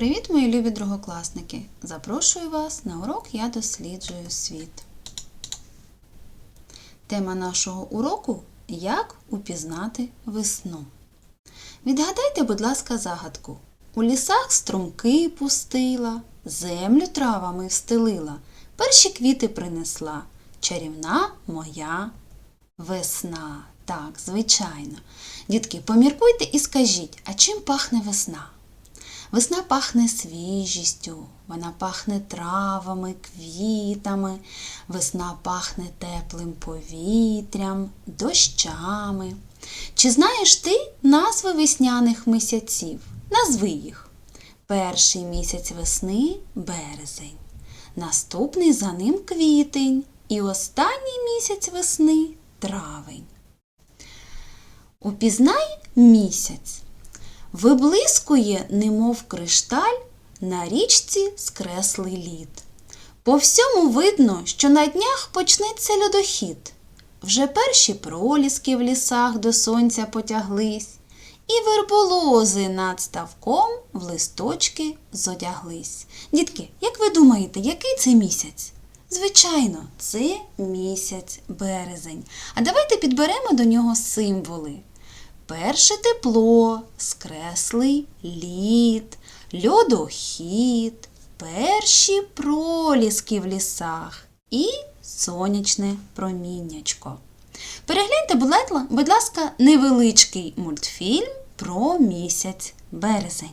Привіт, мої любі другокласники! Запрошую вас на урок Я досліджую світ. Тема нашого уроку Як упізнати весну. Відгадайте, будь ласка, загадку. У лісах струмки пустила, землю травами встелила, перші квіти принесла. Чарівна моя весна. Так, звичайно. Дітки, поміркуйте і скажіть, а чим пахне весна? Весна пахне свіжістю, вона пахне травами, квітами, весна пахне теплим повітрям, дощами. Чи знаєш ти назви весняних місяців? Назви їх. Перший місяць весни березень, наступний за ним квітень і останній місяць весни травень. Упізнай місяць. Виблискує, немов кришталь, на річці скреслий лід. По всьому видно, що на днях почнеться льодохід. Вже перші проліски в лісах до сонця потяглись, і верболози над ставком в листочки зодяглись. Дітки, як ви думаєте, який це місяць? Звичайно, це місяць березень. А давайте підберемо до нього символи. Перше тепло, скреслий лід, льодохід, перші проліски в лісах і сонячне проміннячко. Перегляньте, будь ласка- невеличкий мультфільм про місяць березень.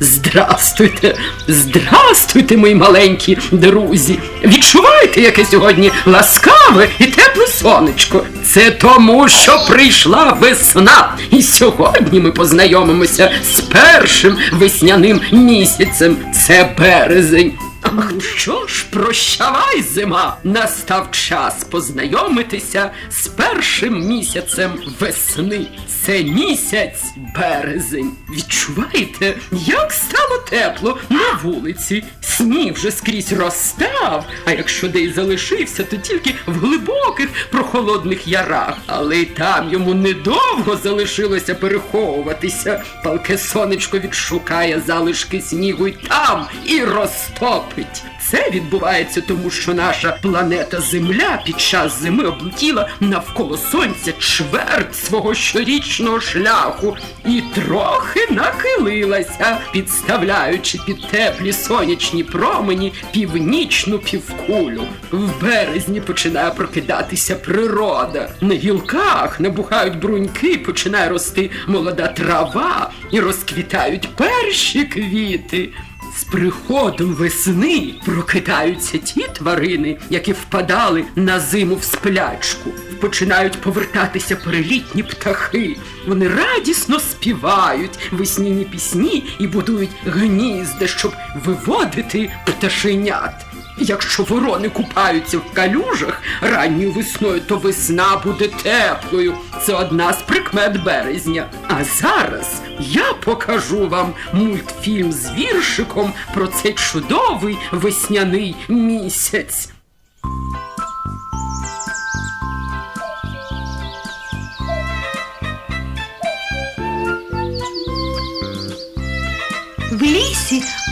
Здрастуйте, здрастуйте, мої маленькі друзі. Відчуваєте, яке сьогодні ласкаве і тепле сонечко? Це тому, що прийшла весна. І сьогодні ми познайомимося з першим весняним місяцем. Це березень. Ах, що ж, прощавай, зима! Настав час познайомитися з першим місяцем весни. Це місяць березень. Відчуваєте, як стало тепло на вулиці? Сніг вже скрізь розстав, а якщо де й залишився, то тільки в глибоких прохолодних ярах. Але й там йому недовго залишилося переховуватися. Палке сонечко відшукає залишки снігу й там і розтопить. Це відбувається тому, що наша планета Земля під час зими облетіла навколо сонця чверть свого щорічного шляху і трохи нахилилася, підставляючи під теплі сонячні промені північну півкулю. В березні починає прокидатися природа. На гілках набухають бруньки, починає рости молода трава і розквітають перші квіти. З приходом весни прокидаються ті тварини, які впадали на зиму в сплячку. Починають повертатися перелітні птахи. Вони радісно співають весняні пісні і будують гнізда, щоб виводити пташенят. Якщо ворони купаються в калюжах ранньою весною, то весна буде теплою. Це одна з прикмет березня. А зараз я покажу вам мультфільм з віршиком про цей чудовий весняний місяць.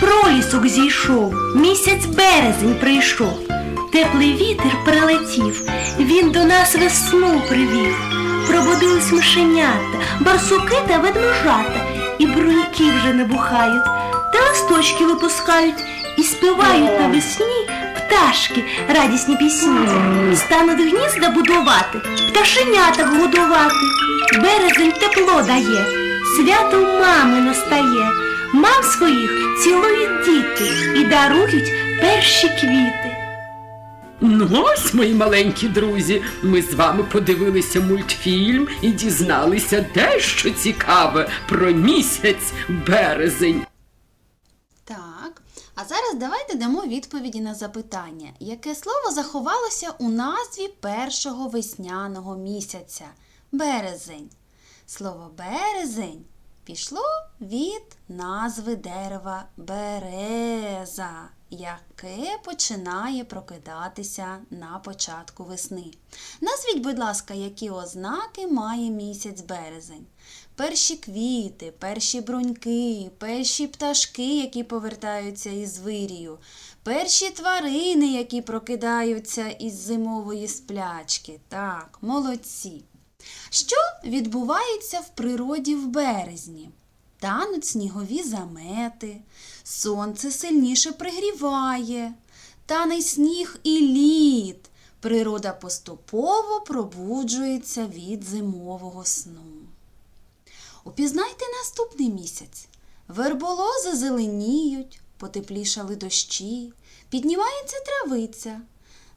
Пролісок зійшов, місяць березень прийшов, теплий вітер прилетів, він до нас весну привів. Пробудились мишенята, барсуки та ведмежата, і бруньки вже набухають, та листочки випускають і співають навесні пташки радісні пісні. Стануть гнізда будувати, пташенята годувати. Березень тепло дає, свято мами настає. Мам своїх цілують діти і дарують перші квіти. Ну ось, мої маленькі друзі, ми з вами подивилися мультфільм і дізналися дещо цікаве про місяць березень. Так, а зараз давайте дамо відповіді на запитання, яке слово заховалося у назві першого весняного місяця березень. Слово березень пішло від назви дерева береза. яке починає прокидатися на початку весни. Назвіть, будь ласка, які ознаки має місяць березень. Перші квіти, перші бруньки, перші пташки, які повертаються із вирію, перші тварини, які прокидаються із зимової сплячки. Так, молодці. Що відбувається в природі в березні? Тануть снігові замети, сонце сильніше пригріває, тане сніг і лід. Природа поступово пробуджується від зимового сну. Упізнайте наступний місяць. Верболози зеленіють, потеплішали дощі, піднімається травиця.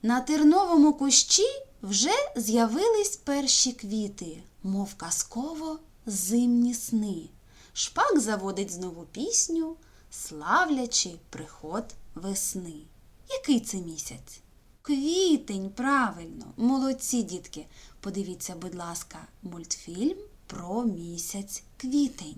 На терновому кущі вже з'явились перші квіти, мов казково зимні сни. Шпак заводить знову пісню, славлячи приход весни. Який це місяць? Квітень, правильно, молодці дітки. Подивіться, будь ласка, мультфільм про місяць квітень.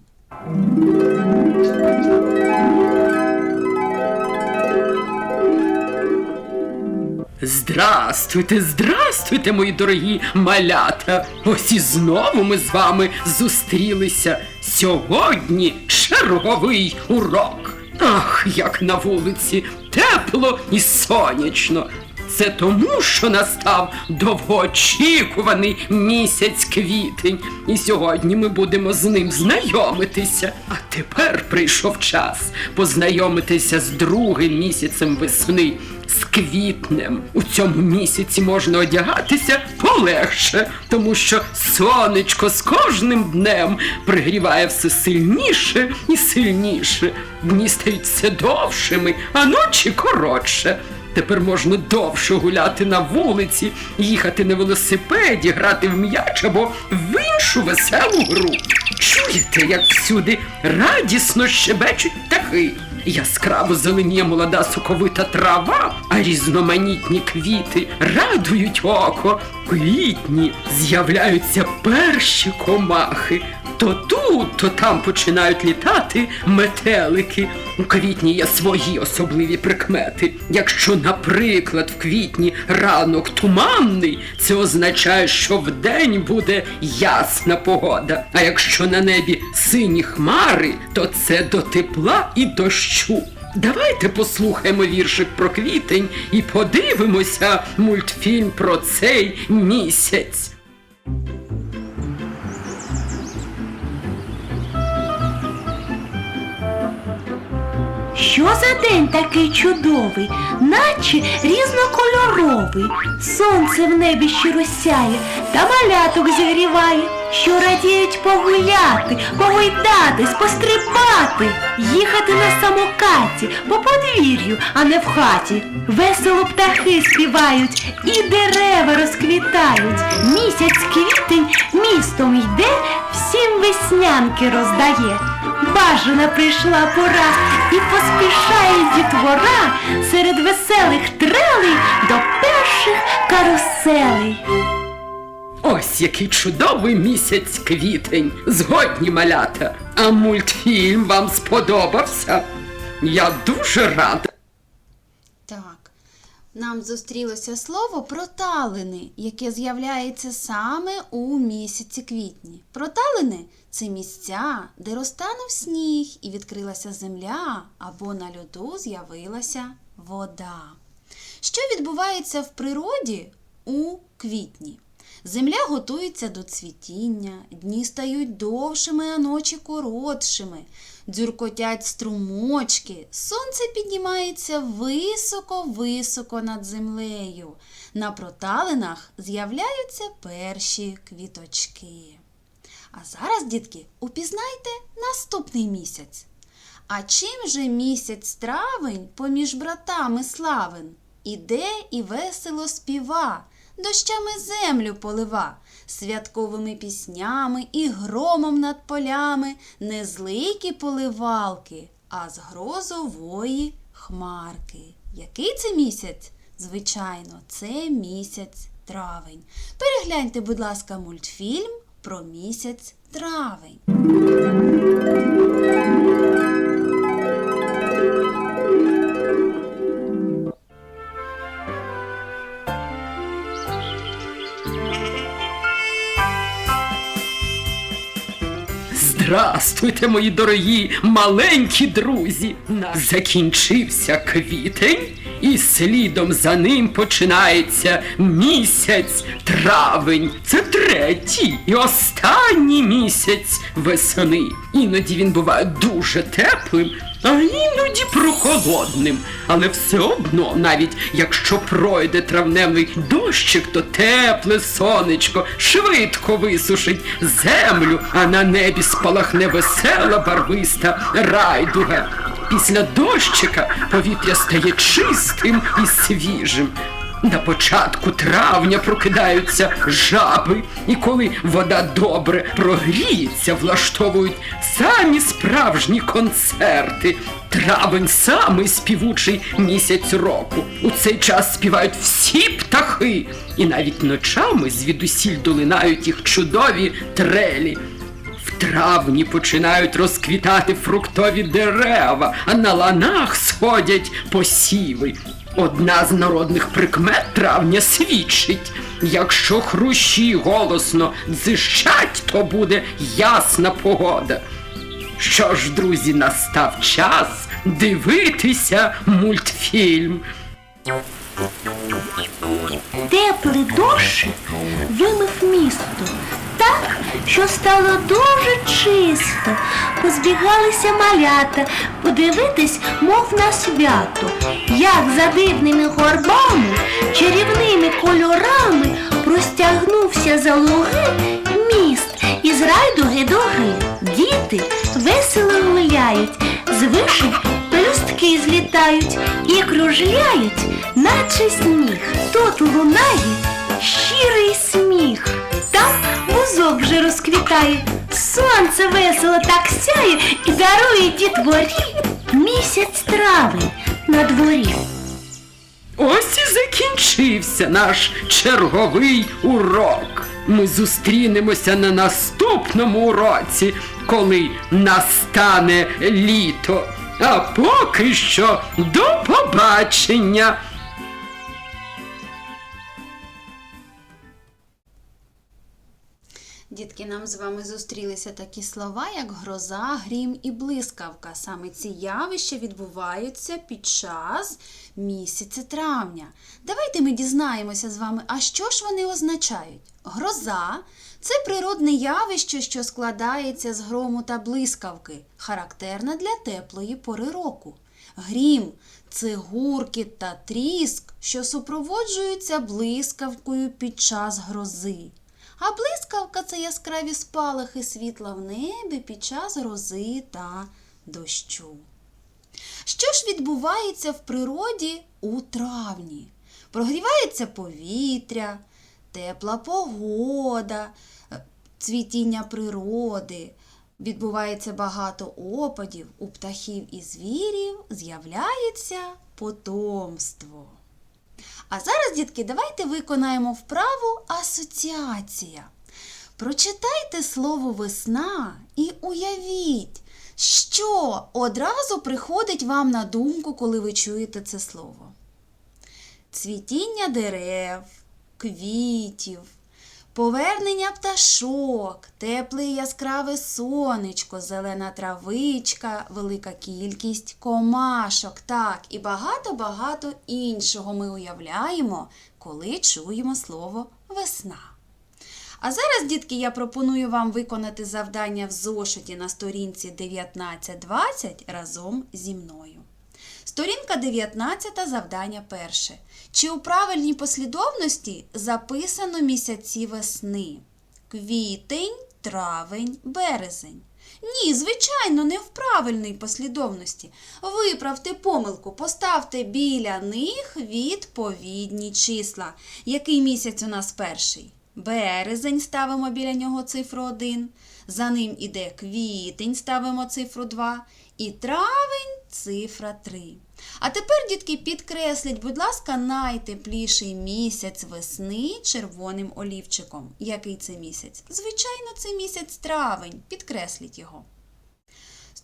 Здрастуйте, здрастуйте, мої дорогі малята. Ось і знову ми з вами зустрілися. Сьогодні черговий урок. Ах, як на вулиці, тепло і сонячно. Це тому, що настав довгоочікуваний місяць квітень, і сьогодні ми будемо з ним знайомитися. А тепер прийшов час познайомитися з другим місяцем весни, з квітнем. У цьому місяці можна одягатися полегше, тому що сонечко з кожним днем пригріває все сильніше і сильніше. Дні стають все довшими, а ночі коротше. Тепер можна довше гуляти на вулиці, їхати на велосипеді, грати в м'яч або в іншу веселу гру. Чуєте, як всюди радісно щебечуть птахи. Яскраво зеленіє молода соковита трава, а різноманітні квіти радують око. Квітні з'являються перші комахи. То тут, то там починають літати метелики. У квітні є свої особливі прикмети. Якщо, наприклад, в квітні ранок туманний, це означає, що вдень буде ясна погода. А якщо на небі сині хмари, то це до тепла і дощу. Давайте послухаємо віршик про квітень і подивимося мультфільм про цей місяць. Що за день такий чудовий, наче різнокольоровий. Сонце в небі щиро сяє та маляток зігріває, що радіють погуляти, погойдатись, пострибати, їхати на самокаті по подвір'ю, а не в хаті. Весело птахи співають і дерева розквітають. Місяць квітень містом йде, всім веснянки роздає. Бажана прийшла пора і поспішає дітвора серед веселих трелей до перших каруселей. Ось який чудовий місяць квітень. Згодні малята. А мультфільм вам сподобався? Я дуже рада. Нам зустрілося слово проталини, яке з'являється саме у місяці квітні. Проталини це місця, де розтанув сніг і відкрилася земля, або на льоду з'явилася вода. Що відбувається в природі у квітні? Земля готується до цвітіння, дні стають довшими, а ночі коротшими. Дзюркотять струмочки, сонце піднімається високо-високо над землею. На проталинах з'являються перші квіточки. А зараз, дітки, упізнайте наступний місяць. А чим же місяць травень поміж братами славен? Іде і весело співа, дощами землю полива, святковими піснями і громом над полями, не зликі поливалки, а з грозової хмарки. Який це місяць? Звичайно, це місяць травень. Перегляньте, будь ласка, мультфільм про місяць травень. Здрастуйте, мої дорогі маленькі друзі! Закінчився квітень, і слідом за ним починається місяць травень. Це третій і останній місяць весни. Іноді він буває дуже теплим, а іноді прохолодним. Але все одно, навіть якщо пройде травневий дощик, то тепле сонечко швидко висушить землю, а на небі спалахне весела барвиста райдуга. Після дощика повітря стає чистим і свіжим. На початку травня прокидаються жаби, і коли вода добре прогріється, влаштовують самі справжні концерти. Травень самий співучий місяць року. У цей час співають всі птахи, і навіть ночами звідусіль долинають їх чудові трелі. В травні починають розквітати фруктові дерева, а на ланах сходять посіви. Одна з народних прикмет травня свідчить. Якщо хрущі голосно дзищать, то буде ясна погода. Що ж, друзі, настав час дивитися мультфільм. Теплий дощик вимив місто що стало дуже чисто. Позбігалися малята подивитись, мов на свято, як за дивними горбами, чарівними кольорами простягнувся за луги міст із райдуги до гри. Діти весело гуляють, з вишень пелюстки злітають і кружляють, наче сніг. Тут лунає щирий сміх. Там бузок вже розквітає, сонце весело так сяє і дарує дітворі місяць травень на дворі. Ось і закінчився наш черговий урок. Ми зустрінемося на наступному уроці, коли настане літо. А поки що до побачення. Дітки, нам з вами зустрілися такі слова, як гроза, грім і блискавка. Саме ці явища відбуваються під час місяця травня. Давайте ми дізнаємося з вами, а що ж вони означають? Гроза це природне явище, що складається з грому та блискавки, характерна для теплої пори року. Грім це гуркіт та тріск, що супроводжуються блискавкою під час грози. А блискавка це яскраві спалахи світла в небі під час грози та дощу. Що ж відбувається в природі у травні? Прогрівається повітря, тепла погода, цвітіння природи, відбувається багато опадів, у птахів і звірів з'являється потомство. А зараз, дітки, давайте виконаємо вправу асоціація. Прочитайте слово весна і уявіть, що одразу приходить вам на думку, коли ви чуєте це слово. Цвітіння дерев, квітів, повернення пташок, тепле яскраве сонечко, зелена травичка, велика кількість комашок, так, і багато-багато іншого ми уявляємо, коли чуємо слово весна. А зараз, дітки, я пропоную вам виконати завдання в зошиті на сторінці 19-20 разом зі мною. Сторінка 19, завдання перше. Чи у правильній послідовності записано місяці весни? Квітень, травень, березень. Ні, звичайно, не в правильній послідовності. Виправте помилку, поставте біля них відповідні числа. Який місяць у нас перший? Березень ставимо біля нього цифру 1. За ним іде квітень, ставимо цифру 2. І травень цифра 3. А тепер, дітки, підкресліть, будь ласка, найтепліший місяць весни червоним олівчиком. Який це місяць? Звичайно, це місяць травень. Підкресліть його.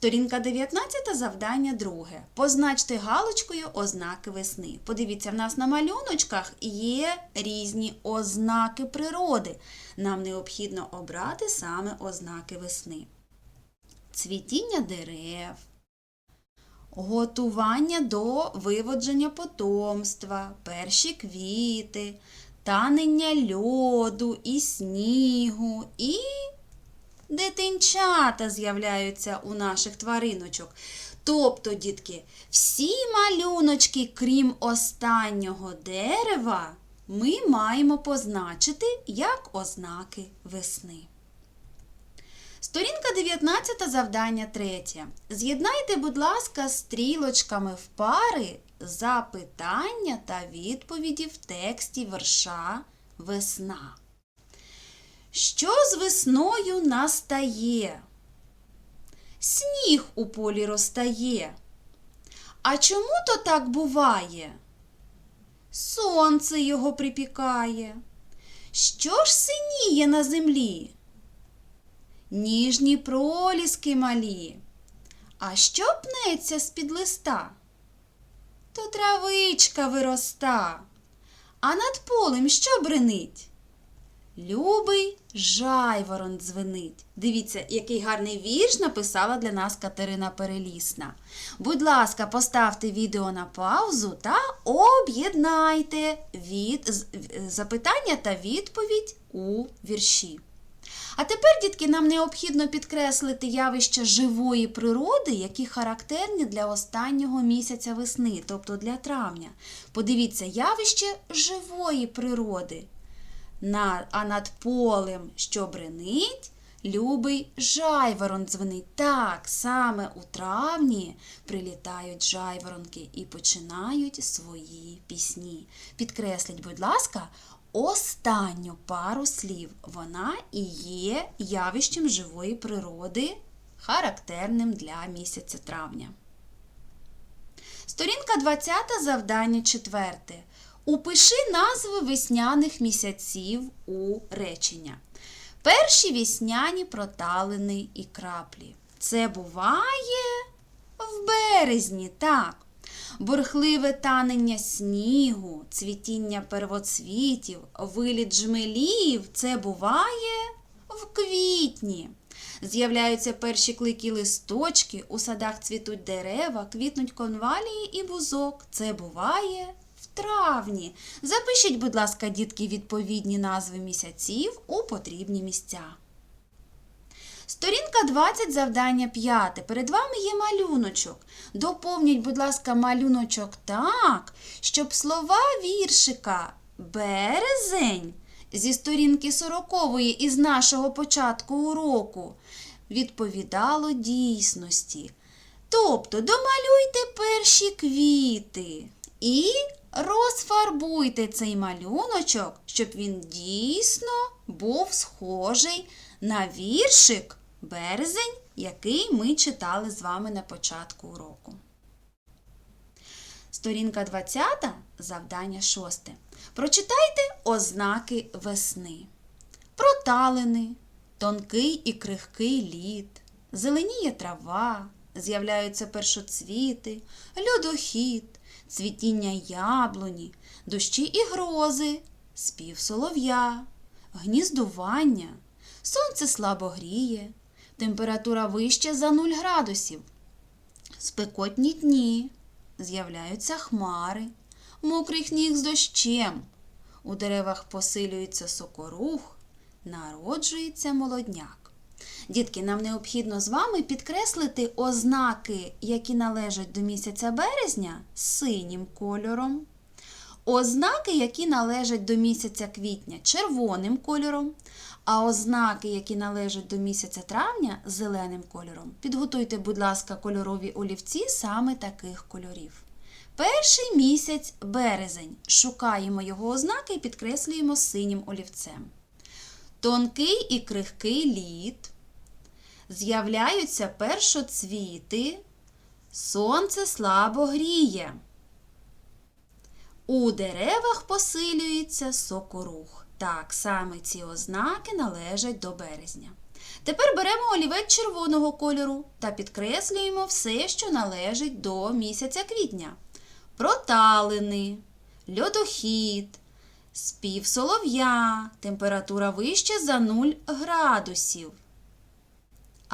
Сторінка 19, завдання друге. Позначте галочкою ознаки весни. Подивіться, в нас на малюночках є різні ознаки природи. Нам необхідно обрати саме ознаки весни. цвітіння дерев, готування до виводження потомства, перші квіти, танення льоду і снігу, і дитинчата з'являються у наших твариночок. Тобто, дітки, всі малюночки, крім останнього дерева, ми маємо позначити як ознаки весни. Сторінка 19, завдання 3. З'єднайте, будь ласка, стрілочками в пари запитання та відповіді в тексті верша Весна. Що з весною настає? Сніг у полі розтає. А чому то так буває? Сонце його припікає. Що ж синіє на землі? Ніжні проліски малі. А що пнеться з-під листа? То травичка вироста. А над полем що бренить? Любий жайворон дзвенить. Дивіться, який гарний вірш написала для нас Катерина Перелісна. Будь ласка, поставте відео на паузу та об'єднайте від... запитання та відповідь у вірші. А тепер, дітки, нам необхідно підкреслити явища живої природи, які характерні для останнього місяця весни, тобто для травня. Подивіться, явище живої природи. А над полем, що бренить, любий жайворон дзвенить. Так, саме у травні прилітають жайворонки і починають свої пісні. Підкресліть, будь ласка, останню пару слів. Вона і є явищем живої природи, характерним для місяця травня. Сторінка 20, завдання 4. Упиши назви весняних місяців у речення. Перші весняні проталини і краплі. Це буває в березні, так. Бурхливе танення снігу, цвітіння первоцвітів, виліт жмелів це буває в квітні. З'являються перші клики листочки, у садах цвітуть дерева, квітнуть конвалії і бузок. Це буває в травні. Запишіть, будь ласка, дітки, відповідні назви місяців у потрібні місця. Сторінка 20, завдання 5. Перед вами є малюночок. Доповніть, будь ласка, малюночок так, щоб слова віршика березень зі сторінки 40 із нашого початку уроку відповідало дійсності. Тобто домалюйте перші квіти і розфарбуйте цей малюночок, щоб він дійсно був схожий на віршик березень, який ми читали з вами на початку уроку. Сторінка 20, завдання 6. Прочитайте ознаки весни. Проталини, тонкий і крихкий лід, зеленіє трава, з'являються першоцвіти, льодохід, цвітіння яблуні, дощі і грози, спів солов'я, гніздування, сонце слабо гріє, температура вища за 0 градусів, спекотні дні, з'являються хмари, мокрий сніг з дощем, у деревах посилюється сокорух, народжується молодняк. Дітки, нам необхідно з вами підкреслити ознаки, які належать до місяця березня синім кольором, ознаки, які належать до місяця квітня червоним кольором, а ознаки, які належать до місяця травня зеленим кольором. Підготуйте, будь ласка, кольорові олівці саме таких кольорів. Перший місяць березень. Шукаємо його ознаки і підкреслюємо синім олівцем. Тонкий і крихкий лід. З'являються першоцвіти. Сонце слабо гріє. У деревах посилюється сокорух. Так, саме ці ознаки належать до березня. Тепер беремо олівець червоного кольору та підкреслюємо все, що належить до місяця квітня. Проталини, льодохід, спів солов'я, температура вища за 0 градусів.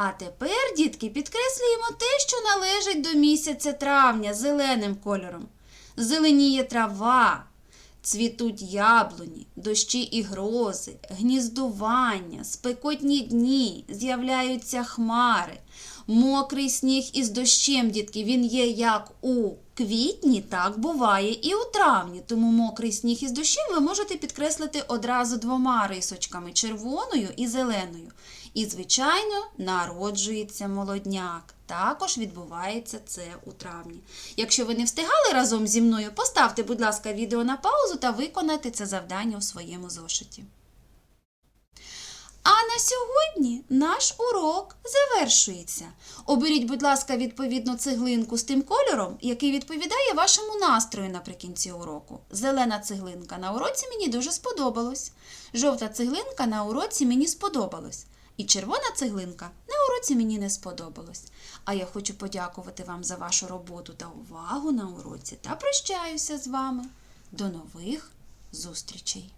А тепер, дітки, підкреслюємо те, що належить до місяця травня зеленим кольором. Зеленіє трава, цвітуть яблуні, дощі і грози, гніздування, спекотні дні, з'являються хмари. Мокрий сніг із дощем, дітки, він є як у квітні, так буває і у травні. Тому мокрий сніг із дощем ви можете підкреслити одразу двома рисочками червоною і зеленою. І, звичайно, народжується молодняк. Також відбувається це у травні. Якщо ви не встигали разом зі мною, поставте, будь ласка, відео на паузу та виконайте це завдання у своєму зошиті. А на сьогодні наш урок завершується. Оберіть, будь ласка, відповідну цеглинку з тим кольором, який відповідає вашому настрою наприкінці уроку. Зелена цеглинка на уроці мені дуже сподобалось. Жовта цеглинка на уроці мені сподобалось. І червона цеглинка на уроці мені не сподобалось. А я хочу подякувати вам за вашу роботу та увагу на уроці та прощаюся з вами. До нових зустрічей!